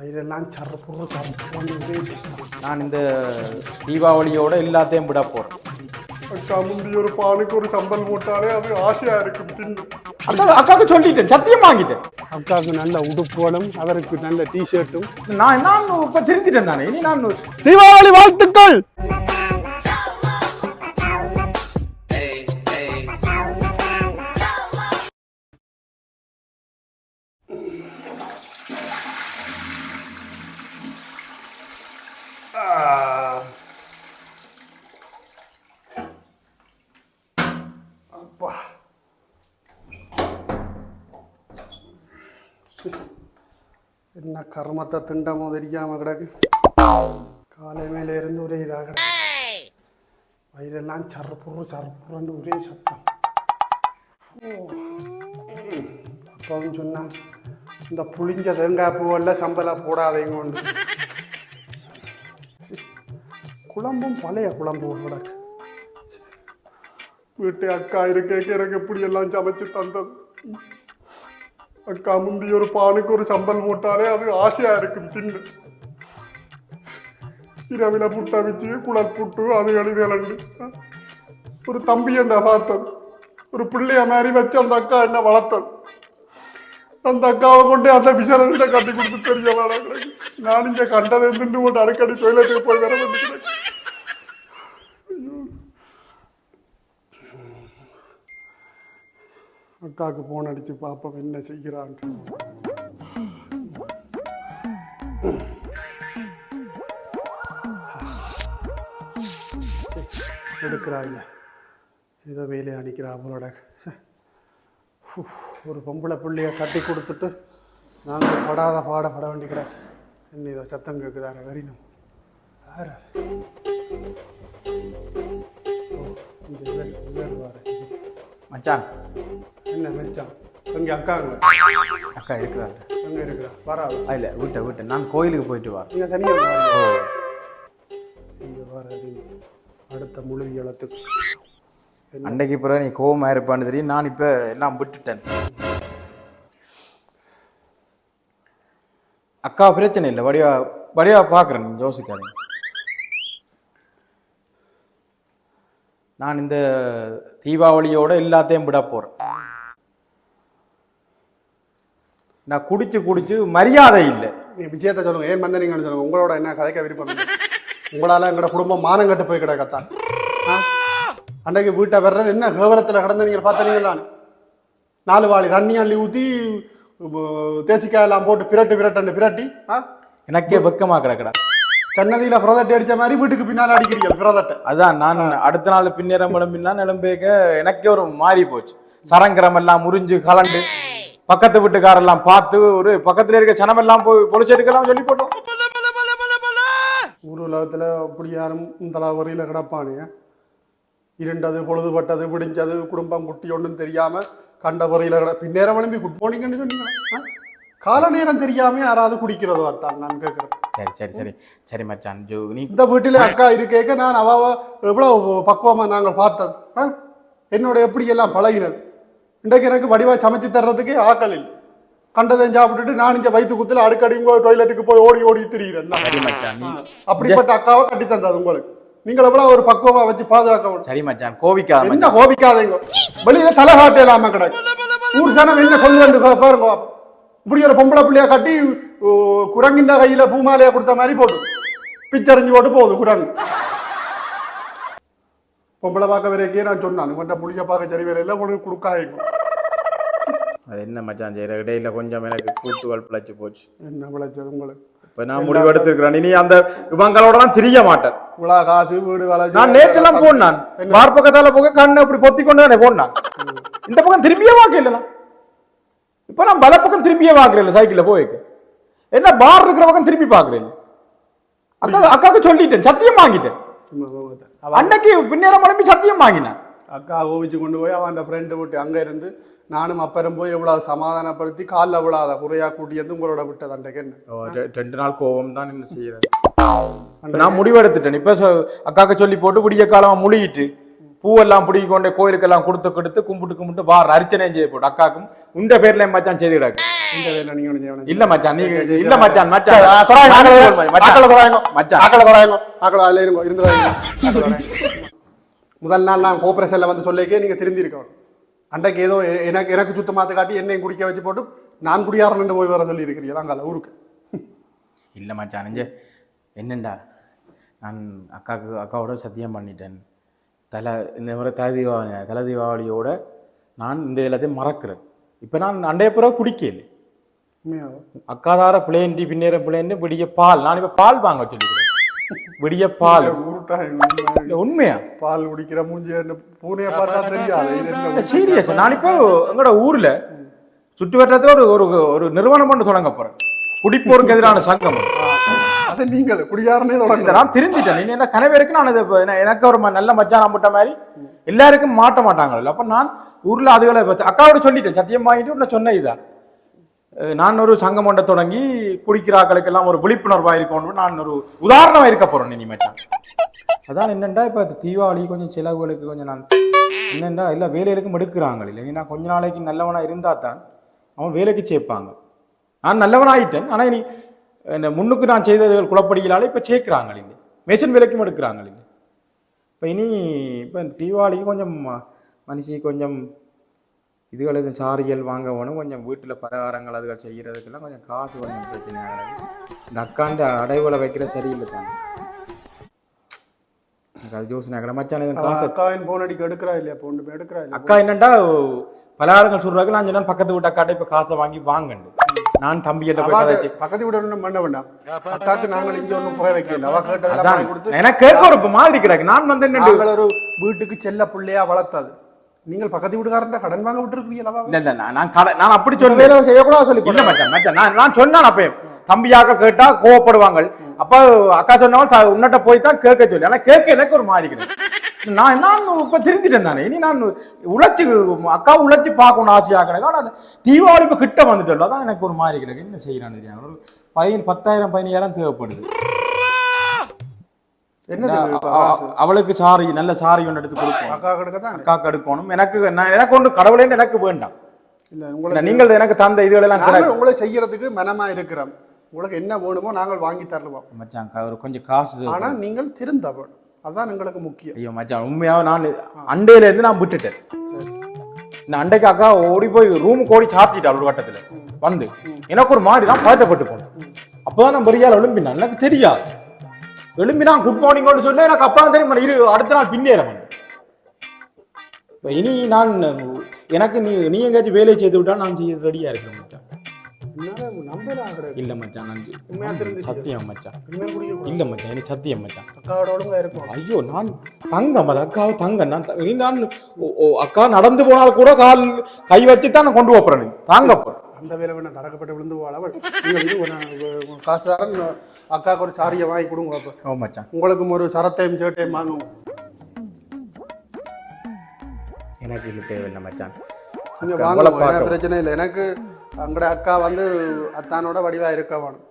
வயிறெல்லாம் சர்ப்புறன்னு ஒரே சத்தம் நான் இந்த தீபாவளியோட எல்லாத்தையும் விட போறேன். அக்கா முந்தி ஒரு பானுக்கு ஒரு சம்பல் போட்டாலே அது ஆசையா இருக்கும் தின்னு. அக்கா அக்காவுக்கு சொல்லிட்டேன் சத்தியம் வாங்கிட்டேன். அக்காவுக்கு நல்ல உடுப்புகளும் அவருக்கு நல்ல டிஷர்ட்டும் நான் நான் இப்ப திருந்திட்டேன் தானே இனி நான் தீபாவளி வாழ்த்துக்கள்! அப்பா. என்ன கர்மத்தை திண்டமோ தெரியாம கிடக்கு. காலை மேல இருந்து ஒரே இதாக. கிடக்கு வயிறெல்லாம் சர்ப்புற சர்ப்புறன்னு ஒரே சத்தம். அப்பவும் அப்பாவும் சொன்னான் இந்த புளிஞ்ச தேங்காய் பூவெல்லாம் சம்பலா போடாதீங்க கொண்டு குழம்பும் பழைய குழம்பு கிடக்கு. வீட்டு அக்கா இருக்கேக்கு எனக்கு எப்படி எல்லாம் சமைச்சு தந்தது. அக்கா முந்தி ஒரு பானுக்கு ஒரு சம்பல் போட்டாலே அது ஆசையா இருக்கும் தின்னு இரவில புட்டு வச்சு குளர் புட்டு அது எழுதி ஒரு தம்பி என்ன பார்த்தது? ஒரு பிள்ளைய மாதிரி வச்சு அந்த அக்கா என்ன வளர்த்தது? அந்த அக்காவை கொண்டு அந்த விசாரத்தை கட்டி கொடுத்து தெரிய வேணாம் நான் இங்க கண்டதை இருந்துட்டு போட்டு அடிக்கடி டொய்லெட்டுக்கு போய் வர வேண்டியது அக்காவுக்கு ஃபோன் அடித்து பார்ப்போம் என்ன செய்கிறான் எடுக்கிறாங்க. ஏதோ வேலையை அடிக்கிறா அவரோட. ஒரு பொம்பளை பிள்ளைய கட்டி கொடுத்துட்டு நாங்கள் படாத பாட பட வேண்டி கிடக்கு என்ன ஏதோ சத்தம் கேட்குதார வரினும் யார் இந்த இவர் இவர் மச்சான். என்ன மெச்சான்? அங்கே அக்காங்க அக்கா இருக்கிறாரு அங்கே இருக்கிறா வராது இல்ல விட்ட விட்ட. நான் கோயிலுக்கு போயிட்டு வரேன். நீங்கள் தனியாக இங்கே வர அடுத்த முழு இளத்துக்கு அன்னைக்கு பிறகு நீ கோவமா இருப்பான்னு தெரியும். நான் இப்ப எல்லாம் விட்டுட்டேன். அக்கா பிரச்சனை இல்லை. வடிவா வடிவா பார்க்குறேன். யோசிக்காதீங்க. நான் இந்த தீபாவளியோட எல்லாத்தையும் விட போறேன். நான் குடிச்சு குடிச்சு மரியாதை இல்லை. நீ விஷயத்தை சொல்லுங்க ஏன் வந்தீங்கன்னு சொல்லுங்க உங்களோட என்ன கதைக்க விருப்பம்? உங்களால எங்களோட குடும்பம் மானம் கட்டு போய் கிடக்கத்தான் அன்றைக்கு வீட்டை வர்றது என்ன? கேவலத்தில் கிடந்து நீங்கள் பார்த்தீங்களா நாலு வாளி தண்ணி அள்ளி ஊற்றி தேய்ச்சிக்காய் எல்லாம் போட்டு பிரட்டு பிரட்டன்னு பிரட்டி ஆ? எனக்கே வெக்கமா கிடக்கடா. சன்னதியில் புரதட்டை அடித்த மாதிரி வீட்டுக்கு பின்னால் அடிக்கிறீங்க புரதட்டை. அதான் நான் அடுத்த நாள் பின்னேறம் பின்னா நிலம்பேக்க எனக்கே ஒரு மாறி போச்சு. சரங்கரம் எல்லாம் முறிஞ்சு கலண்டு பக்கத்து வீட்டுக்காரெல்லாம் பார்த்து ஒரு பக்கத்துல இருக்க சனமெல்லாம் போய் பொலிச்செடுக்கலாம் சொல்லி போட்டோம். ஊர் உலகத்தில் அப்படி யாரும் இந்த வரியில் கிடப்பானே. இருண்டது பொழுதுபட்டது பிடிஞ்சது குடும்பம் குட்டி ஒன்றும் தெரியாமல் கண்ட வரியில் கிட பின்னேரம் விளம்பி குட் மார்னிங்னு சொன்னீங்க கால நேரம் தெரியாம யாராவது குடிக்கிறதோ அத்தான் நான் கேட்குறேன் சரி சரி சரி சரி மச்சான் ஜோ நீ இந்த வீட்டில் அக்கா இருக்கேக்க நான் அவ எவ்வளோ பக்குவமாக நாங்கள் பார்த்தது ஆ? என்னோட எப்படி எல்லாம் பழகினது இன்றைக்கு எனக்கு வடிவா சமைச்சு தர்றதுக்கே ஆக்கள் இல்லை கண்டதையும் சாப்பிட்டுட்டு நான் இங்கே வயிற்று குத்துல அடிக்கடி உங்க டொய்லெட்டுக்கு போய் ஓடி ஓடி திரியிறேன் நான். சரி மச்சான் நீ அப்படிப்பட்ட அக்காவை கட்டி தந்தது உங்களுக்கு நீங்கள் எவ்வளவு ஒரு பக்குவமா வச்சு பாதுகாக்க. சரி மச்சான் கோவிக்காத என்ன மச்சான். கோபிக்காதீங்க வெளியில தலை காட்ட இல்லாம கிடக்கு ஊர் சனம் என்ன சொல்லுதுன்னு பா- பாருங்க இப்படி ஒரு பொம்பளை பிள்ளைய கட்டி ஓ, குரங்கின்ற கையில பூமாலையா கொடுத்த மாதிரி போட்டு பிச்சரிஞ்சு போட்டு போகுது குரங்கு. பொம்பளை பார்க்க வரைக்கே நான் சொன்னான் கொஞ்சம் புளிய பார்க்க சரி வேலை இல்லை உனக்கு கொடுக்காதீங்க அது என்ன மச்சான் செய்யற இடையில கொஞ்சம் எனக்கு கூட்டுகள் பிழைச்சு போச்சு. என்ன விளைச்சது உங்களுக்கு? இப்ப நான் முடிவு எடுத்திருக்கிறேன். இனி அந்த இவங்களோட தான் திரிய மாட்டேன். இவ்வளோ காசு வீடு வளைச்சு நான் நேற்றெல்லாம் போனான். மார் பக்கத்தால போக கண்ணை இப்படி பொத்தி கொண்டு தானே போனான். இந்த பக்கம் திரும்பியே வாக்க இல்லைனா இப்ப நான் பல பக்கம் திரும்பியே வாக்குறேன் சைக்கிள்ல போய்க்கு. என்ன பார் இருக்கிற பக்கம் திரும்பி பாக்குறேன் அக்கா அக்காவுக்கு சொல்லிட்டேன் சத்தியம் வாங்கிட்டேன். அன்னைக்கு பின்னேரம் மனைவி சத்தியம் வாங்கினேன். அக்கா ஓவிச்சு கொண்டு போய் அவன் அந்த ஃப்ரெண்டு விட்டு அங்க இருந்து நானும் அப்பறம் போய் இவ்வளவு சமாதானப்படுத்தி காலில் விழாத குறையா கூட்டி வந்து உங்களோட விட்டது அன்றைக்கு என்ன? ரெண்டு நாள் கோபம் தான் என்ன செய்யறது? இப்ப நான் முடிவு எடுத்துட்டேன் இப்ப அக்காக்கு சொல்லி போட்டு விடிய காலம் முழுகிட்டு பூவெல்லாம் பிடிக்கி கொண்டு கோயிலுக்கெல்லாம் கொடுத்து கொடுத்து கும்பிட்டு கும்பிட்டு வா அர்ச்சனையும் செய்ய போட்டு அக்காக்கும் உண்ட பேர்ல மச்சான் செய்து கிடக்கு. இல்ல மச்சான் நீ இல்ல. மச்சான் மச்சான். மச்சான். முதல் நாள் நான் கோபரேஷன்ல வந்து சொல்லிக்கே நீங்க திரும்பி இருக்கணும் அன்றைக்கு ஏதோ எனக்கு எனக்கு சுத்தமாத்த காட்டி என்னையும் குடிக்க வச்சு போட்டு நான் குடியாரன் போய் வர சொல்லி இருக்கிறீங்களா அங்கால ஊருக்கு. இல்ல மச்சான் நெஞ்சே. என்னண்டா? நான் அக்காவுக்கு அக்காவோட சத்தியம் பண்ணிட்டேன். தலை இந்த முறை தலை தீபாவளி தலை தீபாவளியோட நான் இந்த எல்லாத்தையும் மறக்கிறேன். இப்போ நான் அண்டைய பிறகு குடிக்கல? அக்காதார பிளேண்டி பின்னேற பிளேண்டு விடிய பால். நான் இப்போ பால் வாங்க சொல்லிக்கிறேன். விடிய பால். உண்மையா? பால் குடிக்கிற மூஞ்சி பூனையை பார்த்தா தெரியாது. சீரியஸ் நான் இப்போ எங்களோட ஊர்ல சுற்று வட்டத்துல ஒரு ஒரு ஒரு நிறுவனம் ஒன்று தொடங்க போறேன். குடிப்போருக்கு எதிரான சங்கம். அதை நீங்கள் குடியாரனே தொடங்க நான் தெரிஞ்சிட்டேன் நீ என்ன கனவேருக்கு நான் இது எனக்கு ஒரு நல்ல மச்சான் போட்ட மாதிரி எல்லாருக்கும் மாட்ட மாட்டாங்கல்ல அப்ப நான் ஊர்ல அதுகளை அக்காவோட சொல்லிட்டேன். சத்தியம் வாங்கிட்டு உன்னை சொன்ன இதான். நான் ஒரு சங்கம் ஒன்றை தொடங்கி குடிக்கிறாக்களுக்கு எல்லாம் ஒரு விழிப்புணர்வாக இருக்கணும் நான் ஒரு உதாரணமா இருக்க போறேன் இனிமேட்டான் அதான் என்னண்டா இப்ப தீபாவளி கொஞ்சம் செலவுகளுக்கு கொஞ்சம் நான் என்னென்னா இல்லை வேலைகளுக்கும் எடுக்கிறாங்க இல்லை நான் கொஞ்ச நாளைக்கு நல்லவனா இருந்தால் தான் அவன் வேலைக்கு சேர்ப்பாங்க. நான் நல்லவனாயிட்டேன். ஆனா இனி முன்னுக்கு நான் செய்ததுகள் குழப்படிகளால இப்ப சேர்க்கிறாங்க இல்லை மெஷின் விலைக்கும் எடுக்கிறாங்க இல்லை இப்போ இனி இப்போ இந்த தீபாவளிக்கு கொஞ்சம் மனுஷி கொஞ்சம் இதுகள் எதுவும் சாரிகள் வாங்க வேணும் கொஞ்சம் வீட்டில் பலகாரங்கள் அதுகள் செய்கிறதுக்கெல்லாம் கொஞ்சம் காசு கொஞ்சம் இருக்குது இந்த அக்காண்ட அடைவுல வைக்கிற சரியில்லை தானே. எனக்கு அது யோசனை கடை மச்சான் காசு அக்காவின் போன் அடிக்க எடுக்கிறா இல்லையா? போன் எடுக்கிறா அக்கா என்னண்டா பலகாரங்கள் சொல்றாங்க நான் சொன்னேன் பக்கத்து வீட்டு அக்காட்ட இப்போ காசை வாங்கி வாங்கண்டு. நான் கதைச்சு அவாக்கு பக்கத்து வீடு ஒன்றும் பண்ண வேண்டாம். அக்காக்கு நாங்கள் இங்க ஒன்றும் குறை வைக்கல அவ கேட்டதெல்லாம் கொடுத்து எனக்கு கேட்க ஒரு மாதிரி கிடக்கு. நான் வந்து நாங்கள் ஒரு வீட்டுக்கு செல்ல பிள்ளையா வளர்த்தது. நீங்கள் பக்கத்து வீட்டுக்காரன் கடன் வாங்க விட்டுருக்கீங்களா இல்ல இல்ல நான் நான் கடை நான் அப்படி சொல்றேன் வேலை செய்யக்கூடாது சொல்லி இல்ல மச்சான் மச்சான் நான் நான் சொன்னேன் அப்பயும் தம்பியாக கேட்டா கோவப்படுவாங்க. அப்ப அக்கா சொன்னவள் த- உன்னிட்ட போய் தான் கேட்க சொல்லி. ஆனா கேட்க எனக்கு ஒரு மாதிரி கிடையாது நான் நான் இப்ப திருந்திட்டேன் தானே. இனி நான் உழைச்சு அக்கா உழைச்சு பார்க்கணும் ஆசையாக கிடக்கு ஆனா அந்த தீபாவளி இப்ப கிட்ட வந்துட்டோம் அதான் எனக்கு ஒரு மாதிரி கிடக்கு. என்ன செய்யறான்னு தெரியாது. ஒரு பதின பத்தாயிரம் பதினாயிரம் தேவைப்படுது. என்ன அவளுக்கு சாரி நல்ல சாரி ஒன்று எடுத்து கொடுப்போம் அக்கா கிடக்க தான்? அக்காக்கு எடுக்கணும் எனக்கு நான் எனக்கு ஒன்று கடவுளேன்னு எனக்கு வேண்டாம். இல்ல உங்களுக்கு நீங்கள் எனக்கு தந்த இதுகளெல்லாம் உங்களை செய்யறதுக்கு மனமா இருக்கிறோம். உங்களுக்கு என்ன வேணுமோ நாங்கள் வாங்கி தருவோம் மச்சான் ஒரு கொஞ்சம் காசு ஆனா நீங்கள் திருந்த அதுதான் அதான் எங்களுக்கு முக்கியம். ஐயோ மச்சான் உண்மையாக நான் அண்டையில இருந்து நான் விட்டுட்டேன். நான் அண்டைக்கு அக்கா ஓடி போய் ரூம் கோடி சாத்திட்டேன் ஒரு கட்டத்தில் வந்து. எனக்கு ஒரு மாதிரி தான் பதட்டப்பட்டு போனேன். அப்பதான் நான் பெரியால் எழும்பினான். எனக்கு தெரியாது. எழும்பினா குட் மார்னிங் சொன்னேன். எனக்கு அப்பா தான் தெரியும் இரு அடுத்த நாள் பின்னேற இப்போ இனி நான் எனக்கு நீ நீ எங்கேயாச்சும் வேலையை செய்து விட்டால் நான் செய்ய ரெடியா இருக்கேன் மச்சான். இல்ல மச்சான். சத்தியம் மச்சான். இல்ல மச்சான் எனக்கு சத்தியம் மச்சான். ஐயோ நான் தங்கம் அது அக்காவை தங்கம். நான் நான் அக்கா நடந்து போனால் கூட கால் கை வச்சு தான் நான் கொண்டு போறேன் தாங்க போறேன். அந்த வேலை வேணா தடக்கப்பட்டு விழுந்து போகலாம் நீங்கள் இது ஒரு- ஒரு காசு தரேன் அக்காவுக்கு ஒரு சாரியை வாங்கி கொடுங்க அப்போ மச்சான். உங்களுக்கும் ஒரு சரத்தையும் சேட்டையும் வாங்குவோம். எனக்கு இது தேவையில்லை மச்சான். நீங்க அக்கா, வாங்க உங்களை எனக்கு பார்க்க- பிரச்சனை இல்லை. எனக்கு அங்கட அக்கா வந்து அத்தானோட வடிவா இருக்க வேணும்.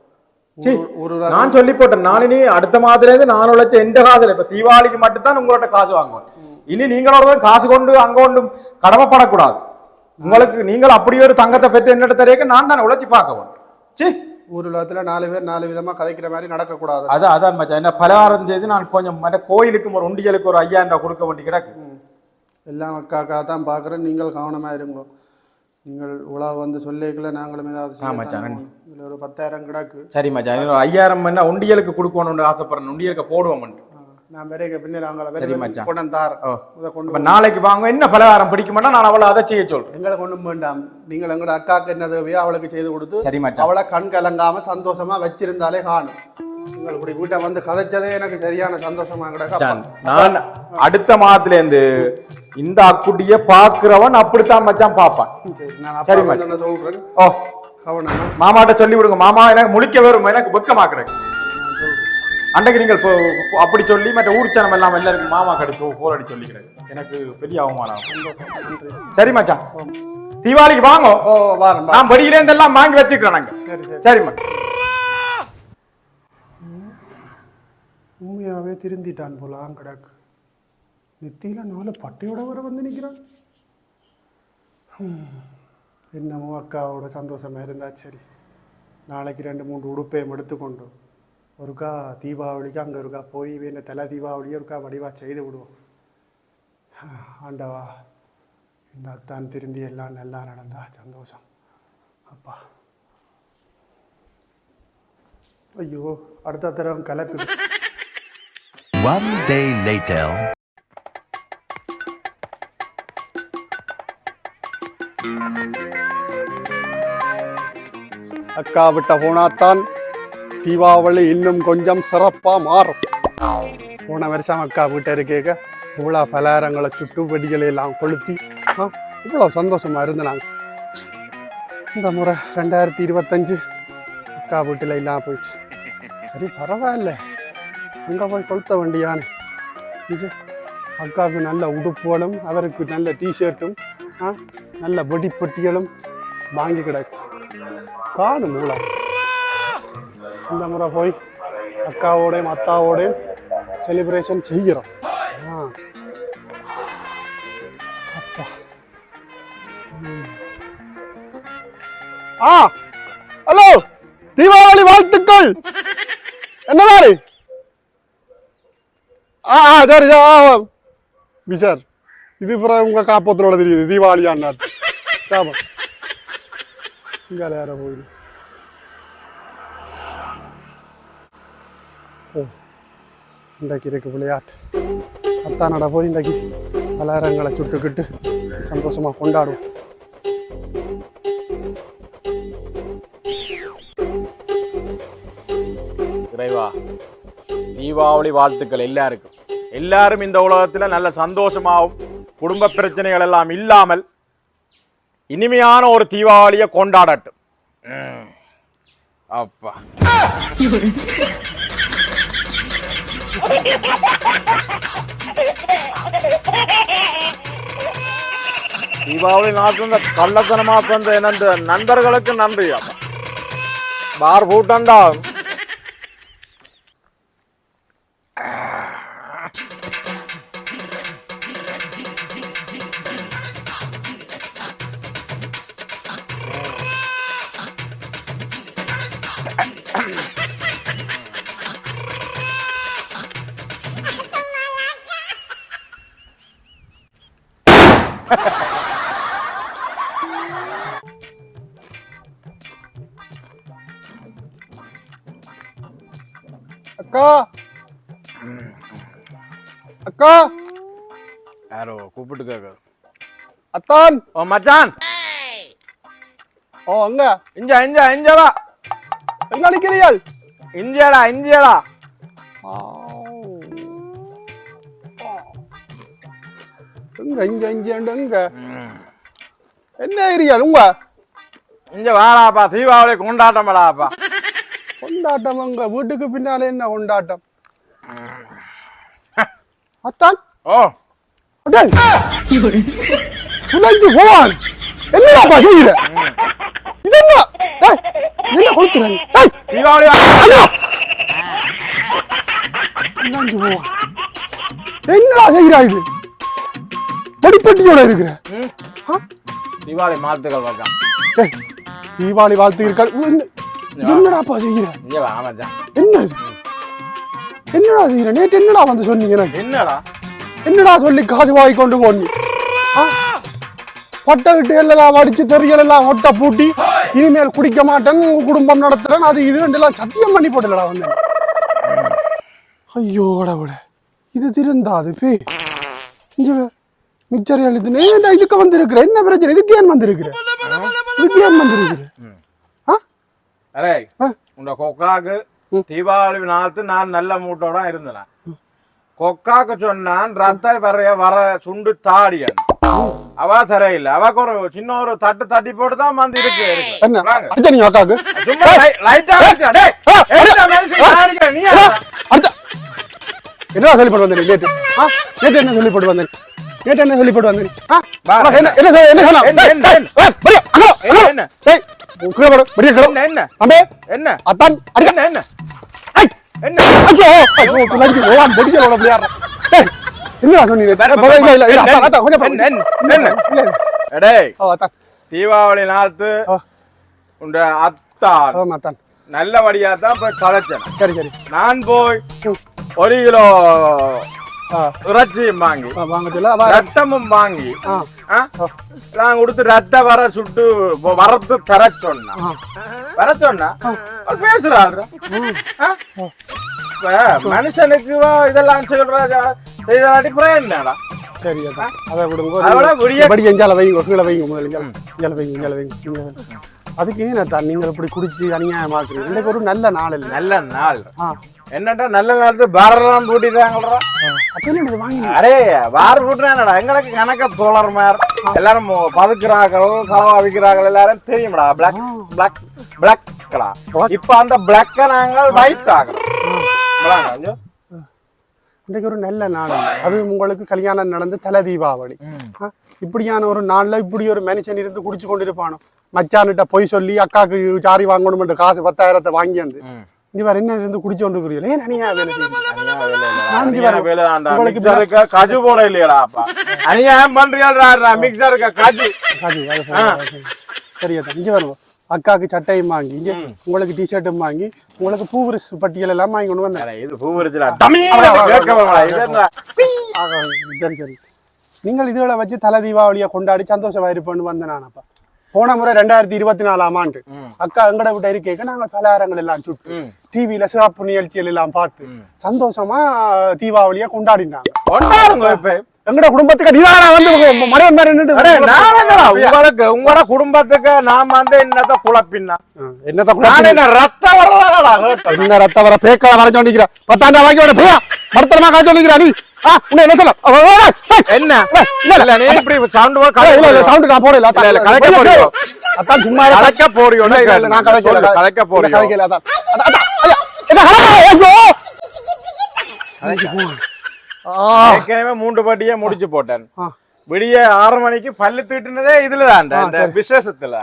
நான் சொல்லி போட்டேன் நான் இனி அடுத்த மாதத்துல இருந்து நான் உழைச்ச எந்த காசு. இப்ப தீபாவளிக்கு மட்டும்தான் உங்களோட காசு வாங்குவேன். இனி நீங்களோட தான் காசு கொண்டு அங்க கொண்டு கடமைப்படக்கூடாது. உங்களுக்கு நீங்கள் அப்படி ஒரு தங்கத்தை பெற்று என்னட்ட தெரியக்க நான் தானே உழைச்சி பார்க்கவும் சீ ஒரு உலகத்துல நாலு பேர் நாலு விதமா கதைக்கிற மாதிரி நடக்கக்கூடாது. அதான் அதான் மச்சான். என்ன பலகாரம் செய்து நான் கொஞ்சம் மற்ற கோயிலுக்கு ஒரு உண்டியலுக்கு ஒரு ஐயாயிரம் ரூபாய் கொடுக்க வேண்டி கிடக்கு. எல்லாம் அக்கா அக்கா தான் பார்க்குறேன். நீங்கள் கவனமா இருங்க நீங்கள் உலக வந்து சொல்லிக்கல நாங்களும் ஏதாவது. இதுல ஒரு பத்தாயிரம் கிடக்கு. சரி மச்சான். ஐயாயிரம் என்ன உண்டியலுக்கு கொடுக்கணும்னு ஆசைப்படுறேன். உண்டியலுக்கு போடுவோம் நான் வேற பின்னர் அவங்கள சரி, மச்சான். கொண்டு தாரேன். ஓ. இதை கொண்டு நாளைக்கு வாங்க. என்ன பலகாரம் பிடிக்க மாட்டா நான் அவளை அதை செய்ய சொல்றேன். எங்களுக்கு ஒண்ணும் வேண்டாம். நீங்கள் எங்களோட அக்காக்கு என்ன தேவையோ அவளுக்கு செய்து கொடுத்து சரி மச்சான். அவளை கண் கலங்காம சந்தோஷமா வச்சிருந்தாலே காணும். நீங்கள் இப்படி வீட்டை வந்து கதைச்சதே எனக்கு சரியான சந்தோஷமா கிடக்கு. மச்சான், நான் அடுத்த மாதத்துல இருந்து இந்த அக்குட்டிய பாக்குறவன் அப்படித்தான் மச்சான் பாப்பான் சரி, மச்சான். சொல்றேன்? ஓ. கவனமா. மாமாட்ட சொல்லி விடுங்க மாமா எனக்கு முழிக்க வரும். எனக்கு வெக்கமா கிடக்கு நான் சொல்றேன். அன்றைக்கு நீங்கள் அப்படி சொல்லி மற்ற ஊர்ச்சனம் எல்லாம் எல்லாருக்கும் மாமா கிடைக்கும் போர் அடி சொல்லி கிடக்கு எனக்கு பெரிய அவமானம் சரி மச்சான். தீபாவளிக்கு வாங்க. ஓ நான் வெளியில இருந்து எல்லாம் வாங்கி வச்சுக்கிறேன் நாங்க. சரி சரி. சரிம்மா உண்மையாகவே திருந்திட்டான் போல ஆங்கிடக்கு நெத்தியில் நாலு பட்டையோட வர வந்து நிற்கிறான் என்னமோ அக்காவோட சந்தோஷமாக இருந்தா சரி. நாளைக்கு ரெண்டு மூன்று உடுப்பையும் எடுத்துக்கொண்டு ஒருக்கா தீபாவளிக்கு அங்கே ஒருக்கா போய் வேணும் தலை தீபாவளியை ஒருக்கா வடிவா செய்து விடுவோம். ஆண்டவா இந்த அத்தான் திருந்தி எல்லாம் நல்லா நடந்தா சந்தோஷம். அப்பா. ஐயோ அடுத்த தரம் கலக்குது. One day later. அக்கா விட்ட போனாத்தான் தீபாவளி இன்னும் கொஞ்சம் சிறப்பா மாறும். போன வருஷம் அக்கா வீட்டை இருக்கேக்க இவ்வளோ பலகாரங்களை சுட்டு வெடிகளை எல்லாம் கொளுத்தி இவ்வளோ சந்தோஷமா இருந்தாங்க இந்த முறை ரெண்டாயிரத்தி இருபத்தஞ்சு அக்கா வீட்டில் இல்லாம போயிடுச்சு. சரி பரவாயில்ல. அங்கே போய் கொளுத்த வண்டியானே? இது அக்காவுக்கு நல்ல உடுப்புகளும் அவருக்கு நல்ல டிஷர்ட்டும் ஆ நல்ல வெடிப்பட்டிகளும் வாங்கி கிடக்கு. காணும் மூலம் இந்த முறை போய் அக்காவோடையும் அத்தாவோடையும் செலிப்ரேஷன் செய்கிறோம். ஆ. அப்பா. ஆ. ஹலோ தீபாவளி வாழ்த்துக்கள். என்ன மாதிரி சரி சரி, ஆ விசார் இது அப்புறம் உங்க காப்பத்தோட தெரியுது தீபாவளி அண்ணா சாபம் இங்கே யார போகுது ஓ இன்றைக்கு இருக்கு விளையாட்டு அத்தானடா போய் இன்றைக்கு பலகாரங்களை சுட்டுக்கிட்டு சந்தோஷமாக கொண்டாடுவோம் இறைவா தீபாவளி வாழ்த்துக்கள் எல்லாருக்கும் எல்லாரும் இந்த உலகத்தில் நல்ல சந்தோஷமாகவும் குடும்ப பிரச்சனைகள் எல்லாம் இல்லாமல் இனிமையான ஒரு தீபாவளியை கொண்டாடட்டும். அப்பா. தீபாவளி நாட்டு இந்த கள்ளத்தனமா தந்த நண்பர்களுக்கு நன்றி அப்பா. பார் பூட்டண்டா. அக்கா. அக்கா. யாரோ கூப்பிட்டு கேட்க அத்தான். ஓ மச்சான். ஓ அங்க. இஞ்ச இஞ்ச இஞ்சடா எங்க அடிக்கிறீர்கள்? இந்தியாடா இந்தியாடா. எங்க இங்க இங்க இங்க, என்ன ஏரியா உங்க? இங்க வாடாப்பா தீபாவளி கொண்டாட்டமாடாப்பா கொண்டாட்டம் உங்க வீட்டுக்கு பின்னாலே என்ன கொண்டாட்டம்? அத்தான். ஓ. புலஞ்சு போவான். என்னடா பகிர இது என்ன டேய் தீபாவளி புலஞ்சு போவான். என்னடா செய்கிறா இது? படிப்பட்டியோட இருக்கிற? தீபாவளி மாத்துக்கள் மச்சான் டேய் தீபாவளி வாழ்த்து இருக்கா என்னடாப்பா செய்கிற? என்ன? என்னடா செய்கிற? நேற்று என்னடா வந்து சொன்னீங்க எனக்கு? என்னடா? என்னடா சொல்லி காசு வாங்கி கொண்டு போனி? பட்டை விட்டு எல்லாம் அடிச்சு தெரியல எல்லாம் ஒட்ட பூட்டி இனிமேல் குடிக்க மாட்டேன் குடும்பம் நடத்துறேன் அது இது ரெண்டெல்லாம் சத்தியம் பண்ணி போட்டலடா வந்தேன். ஐயோ விட இது திருந்தாது பே. இங்க. மிக்சர் எழுது ஏன்டா இதுக்கு வந்திருக்கிற? என்ன பிரச்சனை? இதுக்கு ஏன் வந்திருக்கிற? இதுக்கு ஏன் வந்திருக்கிற? ஆ? அரே? உங்க கொக்காக்கு தீபாவளி நாத்து நான் நல்ல மூட்டோட இருந்தேன்? கொக்காக்கு சொன்னான் ரத்த வரைய வர சுண்டு தாடியன். அவ தரையில்ல அவக்கு ஒரு சின்ன ஒரு தட்டு தட்டி போட்டு தான் வந்து இருக்கு. என்ன? நான் சொல்லி போட்டு வந்தேன்? நேற்று என்ன சொல்லி போட்டு வந்தேன்? என்ன சொல்லி போட்டு வந்தேன் என்ன என்ன சொல்ல- என்ன சொன்னா என்ன, கீழே போடு, பெரிய கீழே. என்ன என்ன அம்பே, என்ன அத்தான், அடிக்க. என்ன என்ன ஐய், என்ன ஐயோ, ஐயோ, பிள்ளைக்கு ஓவான் பொடிக்க விட விளையாடுறேன். டேய், என்னடா சொன்னீங்க இல்ல இல்ல இல்ல அதான், அதான், கொஞ்சம் என்ன, என்ன, என்ன? இல்ல, இல்ல. டேய் ஓ, அதான். தீபாவளி நாத்து. உண்ட அத்தான் ஆமா. நல்லபடியா தான் போய் கதைச்சேன் சரி சரி நான் போய். ஒரு கிலோ இறைச்சியும் வாங்கி. ரத்தமும் வாங்கி? நான் கொடுத்து ரத்த வர சுட்டு வ- வறுத்து தர சொன்னா. வர சொன்னா பேசுறாரு மனுஷனுக்கு இதெல்லாம் சொல்ற செய்தாட்டி புறம் என்னடா சரி. அதை விடுங்க. படி எஞ்சால வைங்க கீழே வைங்க முதல்ல இஞ்சால வைங்க இஞ்சால வைங்க. அதுக்கு நீங்கள் இப்படி குடிச்சு அநியாயமாக்குறீங்க இன்னைக்கு ஒரு நல்ல நாள் இல்லை நல்ல நாள் ஆ என்னடா நல்ல நாள் பாரெல்லாம் பூட்டிட்டாங்கடா. அரே வார் பூட்டுறாங்கடா எங்களுக்கு கணக்க தோழர் மாதிரி எல்லாரும் பதுக்குறார்கள் களவா விற்கிறார்கள் எல்லாரும் தெரியும்டா. பிளாக் பிளாக் பிளாக்டா இப்ப அந்த பிளாக்க நாங்கள் ஒயிட் ஆகிறோம் இன்னைக்கு ஒரு நல்ல நாள். அது உங்களுக்கு கல்யாணம் நடந்து தலை தீபாவளி. இப்படியான ஒரு நாள்ல இப்படி ஒரு மனுஷன் இருந்து குடிச்சு கொண்டு இருப்பானோ மச்சான்கிட்ட பொய் சொல்லி அக்காக்கு சாரி வாங்கணும்ன்ற காசு பத்தாயிரத்தை வாங்கி வந்து நீ வேற என்ன இருந்து குடிச்சு கொண்டு இருக்கிறீங்களே மிக்சருக்கு கஜு போட இல்லையடா அப்பா அநியாயம் பண்றியாடா மிக்சருக்கு கஜு. அது, அது சரி, அது சரி. சரியா இங்கே வருவோம் அக்காவுக்கு சட்டையும் வாங்கி இங்கே உங்களுக்கு டிஷர்ட்டும் வாங்கி உங்களுக்கு பூவிரிஸ் பட்டியல் எல்லாம் வாங்கி கொண்டு வந்தேன். இது பூ வரிச்சுடா டமி! கேட்க வரல இது என்ன ஆக, சரி சரி. நீங்கள் இதுகளை வச்சு தலை தீபாவளியை கொண்டாடி சந்தோஷமா இருப்பேன்னு வந்தேன் நான் அப்ப போன முறை ரெண்டாயிரத்தி இருபத்தி நாலாம் ஆண்டு. அக்கா எங்கட விட்ட இருக்கேக்க நாங்கள் பலகாரங்கள் எல்லாம் சுட்டு. டிவியில சிறப்பு நிகழ்ச்சிகள் எல்லாம் பார்த்து சந்தோஷமா தீபாவளியை கொண்டாடினாங்க. எங்கட குடும்பத்துக்கு நீதானா வந்து மறைவன் மாதிரி உங்களுக்கு உங்களோட குடும்பத்துக்கு நான் வந்து என்னத்த குழப்பின்னா? ஆ, என்னத்த என்ன ரத்த வரலாடா என்ன ரத்த வர பேக்கால வர சொன்னிக்கிற பத்தாண்டா வாங்கி வர பேயா. மரத்தனமா காய்ச்சி நீ. என்ன சொல்ல? என்ன? இல்ல, இல்ல. நீ இப்படி சவுண்ட் இல்ல, இல்ல சவுண்ட் நான் போடல இல்ல, இல்ல, கலைக்க போறியோ? அதான் சும்மா. கலைக்க போறியோ? இல்ல, இல்ல, இல்ல, நான் கலைக்கல சொல்லு, கலைக்க இல்ல, போறியோ? அதான். என்ன, ஐயோ, ஏற்கனவே மூன்று பட்டியே முடிச்சு போட்டேன். விடிய ஆறு மணிக்கு பல்லு தீட்டுனதே இந்த சரி. விசேஷத்துல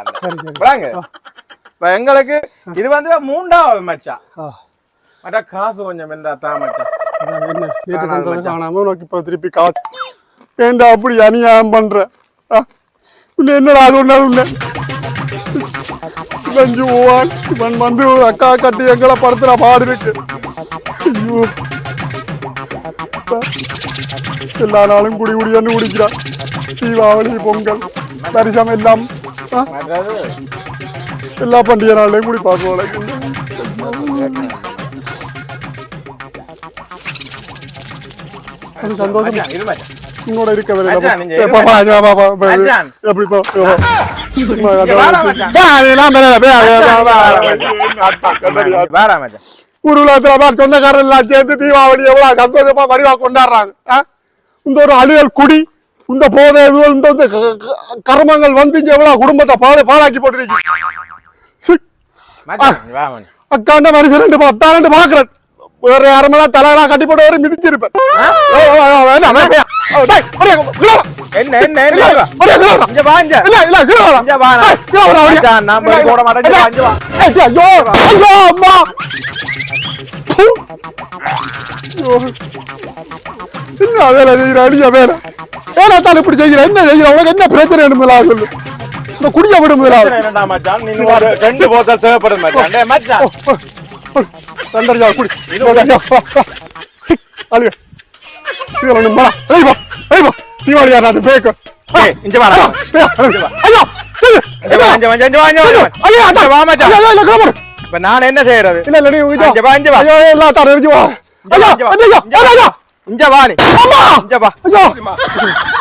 எங்களுக்கு இது வந்து மூன்றாவது மச்சான். மற்ற காசு கொஞ்சம் இருந்தா தான் மச்சான் என்ன? காணாம தந்தது. காணாம உனக்கு இப்ப திருப்பி காசு ஏண்டா அப்படி அநியாயம் பண்ற? உன்னை என்னடா அது ஒண்ணு உன்ன? லஞ்சு ஓவான். இவன் வந்து அக்கா கட்டி எங்களை படுத்துற பாடு இருக்கு. ஐயோ. எல்லா நாளும் குடி குடியான்னு குடிக்கிறான். தீபாவளி பொங்கல் வருஷம் எல்லாம் எல்லா பண்டிகை நாள்லையும் குடி பார்க்குவோம் மச்சான். பே, பே, பே. வேற மச்சான் ஊருலத்துல பார் சொந்தக்காரர் எல்லாம் சேர்ந்து தீபாவளி எவ்வளவு சந்தோஷமா வடிவா கொண்டாடுறாங்க? இந்த ஒரு அழுகல் குடி இந்த போதை இதுவோ இந்த க- கர்மங்கள் வந்து இங்க எவ்வளவு குடும்பத்தை பாழ பாழாக்கி போட்டுருக்கு சி, மச்சான் வா மச்சான் அக்காண்ட மனுஷன் ரெண்டு பத்தாண்டு பாக்குறேன் வேற யாருமெல்லாம் தலையெல்லாம் கட்டி போட்டு வரை மிதிச்சிருப்பேன். என்ன வேலை செய்யற அடிய வேலை? வேலை தான் இப்படி செய்யற? என்ன செய்யற? உனக்கு என்ன பிரச்சனை வேணுமில்லா சொல்லு. இந்த குடிய விடுமில்லா ஒரு ரெண்டு போத்தல் தேவைப்படுது மச்சான் டேய் மச்சான் தண்டரியா குடி அழுக சீக்கிரம் நிம்மடா அழைப்போ அழைப்போ தீபாவளியா நான் அது பேக்கு ஏய், இங்க வாடா. ஐயோ இங்க வா, இங்க வா, இங்க வா, இங்க வா, இங்க வா. ஐயோ இங்க வா மச்சான். ஐயோ இல்ல கிளம்பு இப்ப நான் என்ன செய்யறது இல்ல இல்ல நீ இங்க இங்க வா, இங்க வா. ஐயோ இல்ல தார இங்க வா ஐயோ இங்க வா, ஐயோ இங்க வா. ஐயோ இங்க வா நீ அம்மா இங்க வா ஐயோ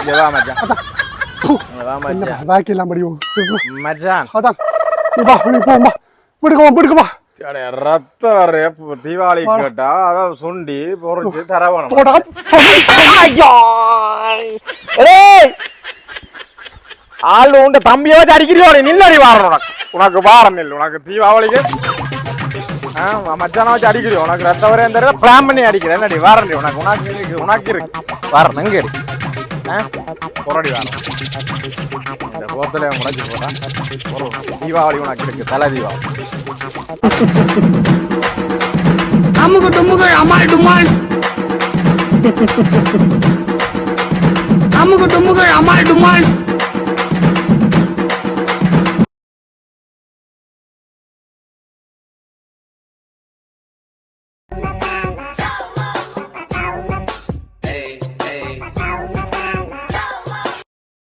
இங்க வா மச்சான் இங்க வா மச்சான் பாக்கி எல்லாம் படிவோம் மச்சான் அதான் நீ வா நீ போ வா விடுங்க வா விடுங்க வா அடே, ரத்தம் வர தீபாவளி கேட்டா அதான் சுண்டி பொறிச்சு தரவணும். ஆளு உண்ட தம்பியை வச்சு அடிக்கிறியோ நீ? நில்லடி உனக்கு. உனக்கு வாரம் இல்லை உனக்கு தீபாவளிக்கு. மச்சான வச்சு அடிக்கிறியோ? உனக்கு ரத்த வரையும் தெரியாது பிளான் பண்ணி அடிக்கிறேன். என்னடி வாரண்டி உனக்கு. உனக்கு உனக்கு இருக்கு. வாரம் எங்க பொறடி வாரம் இந்த முளைச்சு போட்டா. ஒரு தீபாவளி உனக்கு இருக்கு. தலை தீபாவளி. அமுகு டுமுகு அமால் டுமால் அமுக்கு டுமுக்கு அமால் டுமால்